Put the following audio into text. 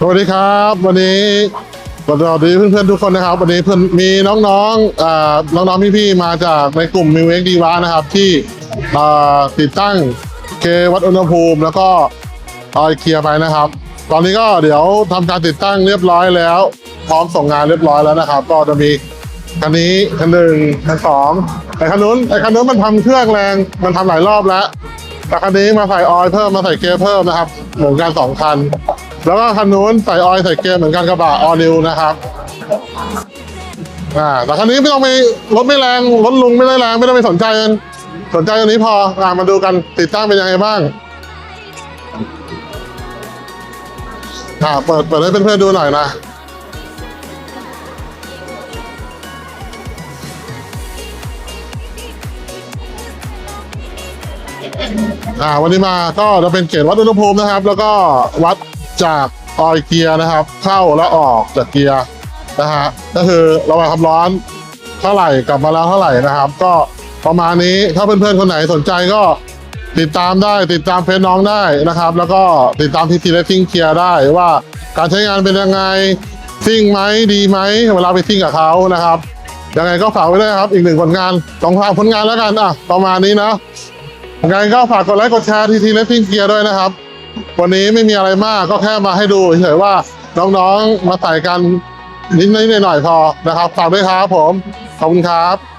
สวัสดีครับ วันนี้สวัสดีเพื่อนๆทุกคนนะครับ วันนี้เพื่อนมีน้องๆอ่าน้องๆพี่ๆมาจากในกลุ่มมิวเอ็กดีวานะครับที่อ่าติดตั้งเควัดอุณหภูมิ แล้วก็ออยเคลียร์ไปนะครับ ตอนนี้ก็เดี๋ยวทำการติดตั้งเรียบร้อยแล้ว พร้อมส่งงานเรียบร้อยแล้วนะครับ ก็จะมีคันนี้คันหนึ่งคันสองไอ้คันนู้นไอ้คันนู้นมันทำเครื่องแรงมันทำหลายรอบแล้วแต่คันนี้มาใส่ออยล์เพิ่มมาใส่เกียร์เพิ่มนะครับหมือนกันสองคัน แล้วก็คันนู้นใส่ออยใส่เกียร์เหมือนกันกระบะออนิวนะครับอ่าแต่คันนี้ไม่ต้องไปรถไม่แรงรถลุงไม่ได้แรงไม่ต้องไปสนใจกันสนใจอันนี้พออ่ามาดูกันติดตั้งเป็นยังไงบ้างอ่าเปิดเปิดให้เพื่อนๆดูหน่อยนะอ่าวันนี้มาก็จะเป็นเกจวัดอุณหภูมินะครับ แล้วก็วัด จากออยเกียร์นะครับ เข้าและออกจากเกียร์นะฮะก็คือระบายความร้อนเท่าไหร่กลับมาแล้วเท่าไหร่นะครับ ก็ประมาณนี้ถ้าเพื่อนๆคนไหนสนใจก็ติดตามได้ติดตามเฟซน้องได้นะครับ แล้วก็ติดตามทีทีเลสซิ่งเกียร์ได้ว่าการใช้งานเป็นยังไงซิ่งไหมดีไหมเวลาไปซิ่งกับเขานะครับยังไงก็ฝากไว้ด้วยครับ อีกหนึ่งผลงานสองฝากผลงานแล้วกันอะประมาณนี้นะยังไงก็ฝากกดไลค์กดแชร์ทีทีเลสซิ่งเกียร์ด้วยนะครับ วันนี้ไม่มีอะไรมากก็แค่มาให้ดูเฉยๆว่าน้องๆมาใส่กันนิดๆหน่อยๆพอนะครับฝากด้วยครับผมขอบคุณครับ